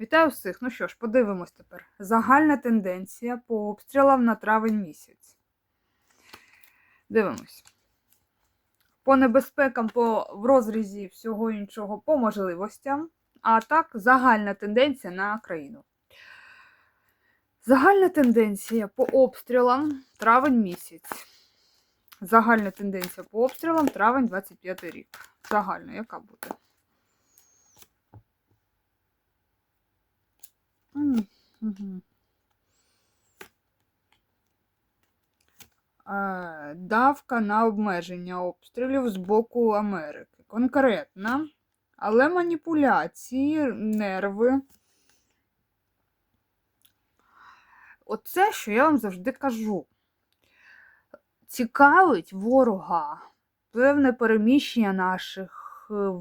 Вітаю всіх. Ну що ж, подивимось тепер. Загальна тенденція по обстрілам на травень місяць. Дивимось. По небезпекам, по в розрізі всього іншого, по можливостям. А так, загальна тенденція на країну. Загальна тенденція по обстрілам травень місяць. Загальна тенденція по обстрілам травень 25 рік. Загальна, яка буде? Давка на обмеження обстрілів з боку Америки. Конкретна, але маніпуляції, нерви. Оце, що я вам завжди кажу. Цікавить ворога певне переміщення наших, е,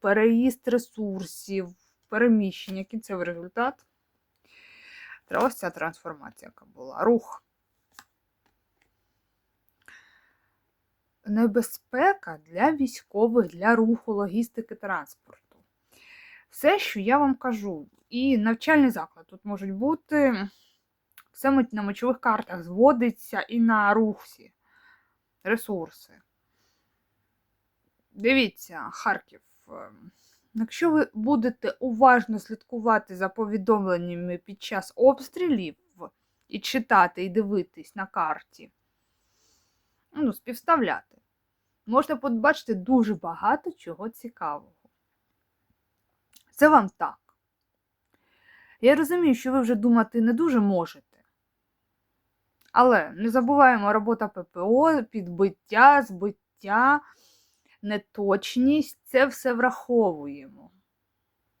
переїзд ресурсів, переміщення, кінцевий результат. Ось ця трансформація, яка була. Рух. Небезпека для військових, для руху, логістики, транспорту. Все, що я вам кажу, і навчальний заклад тут можуть бути, все на мочових картах зводиться і на рухсі, ресурси. Дивіться, Харків. Ем, Якщо ви будете уважно слідкувати за повідомленнями під час обстрілів і читати, і дивитись на карті, ну, співставляти, можна побачити дуже багато чого цікавого. Це вам так. Я розумію, що ви вже думати не дуже можете. Але не забуваємо робота ППО, підбиття, збиття неточність, це все враховуємо.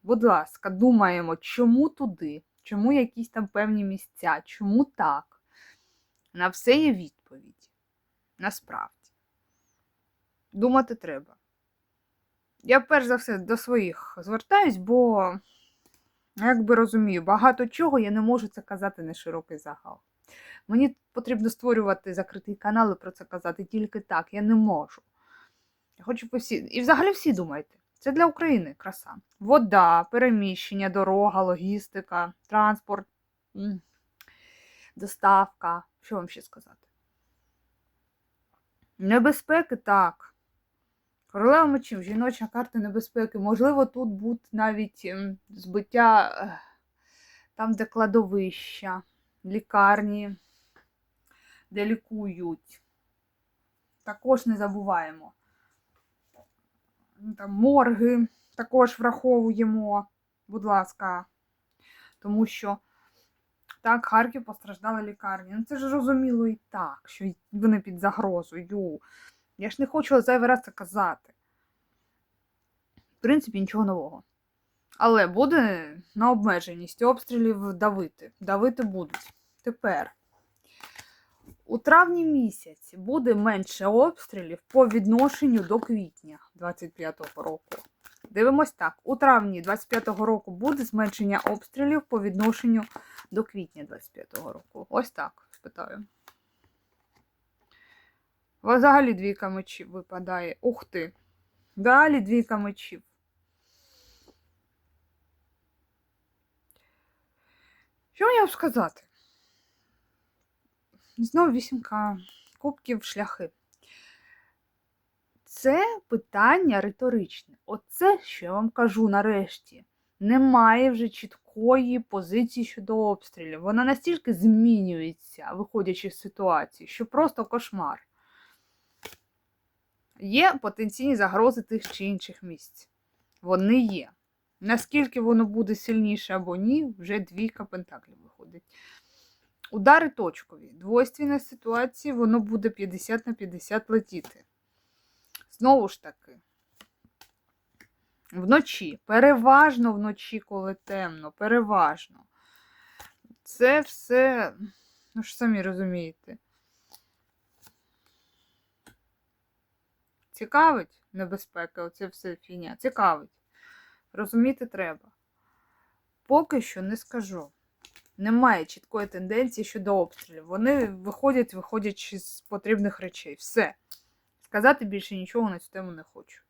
Будь ласка, думаємо, чому туди, чому якісь там певні місця, чому так? На все є відповідь. Насправді. Думати треба. Я перш за все до своїх звертаюсь, бо, якби розумію, багато чого я не можу це казати на широкий загал. Мені потрібно створювати закритий канал і про це казати тільки так. Я не можу. Хочу по всі. І взагалі всі думайте. Це для України краса. Вода, переміщення, дорога, логістика, транспорт, доставка. Що вам ще сказати? Небезпеки так. Королева мечів, жіноча карта небезпеки. Можливо, тут буде навіть збиття там, де кладовища, лікарні, де лікують. Також не забуваємо там, морги також враховуємо, будь ласка, тому що так, Харків постраждала лікарня. Ну це ж зрозуміло і так, що вони під загрозою. Я ж не хочу зайвий раз це казати. В принципі, нічого нового. Але буде на обмеженість обстрілів давити. Давити будуть. Тепер. У травні місяці буде менше обстрілів по відношенню до квітня 25-го року. Дивимось так. У травні 25-го року буде зменшення обстрілів по відношенню до квітня 25-го року. Ось так спитаю. Взагалі двійка мечів випадає. Ух ти. Далі двійка мечів. Що мені вам сказати? Знову вісімка кубків шляхи. Це питання риторичне. Оце, що я вам кажу нарешті. Немає вже чіткої позиції щодо обстрілів. Вона настільки змінюється, виходячи з ситуації, що просто кошмар. Є потенційні загрози тих чи інших місць. Вони є. Наскільки воно буде сильніше або ні, вже двійка пентаклів виходить. Удари точкові. Двойственна ситуація, воно буде 50 на 50 летіти. Знову ж таки, вночі. Переважно вночі, коли темно, переважно. Це все, ну ж самі розумієте. Цікавить небезпека, оце все фіня. Цікавить. Розуміти треба. Поки що не скажу немає чіткої тенденції щодо обстрілів. Вони виходять, виходячи з потрібних речей. Все. Сказати більше нічого на цю тему не хочу.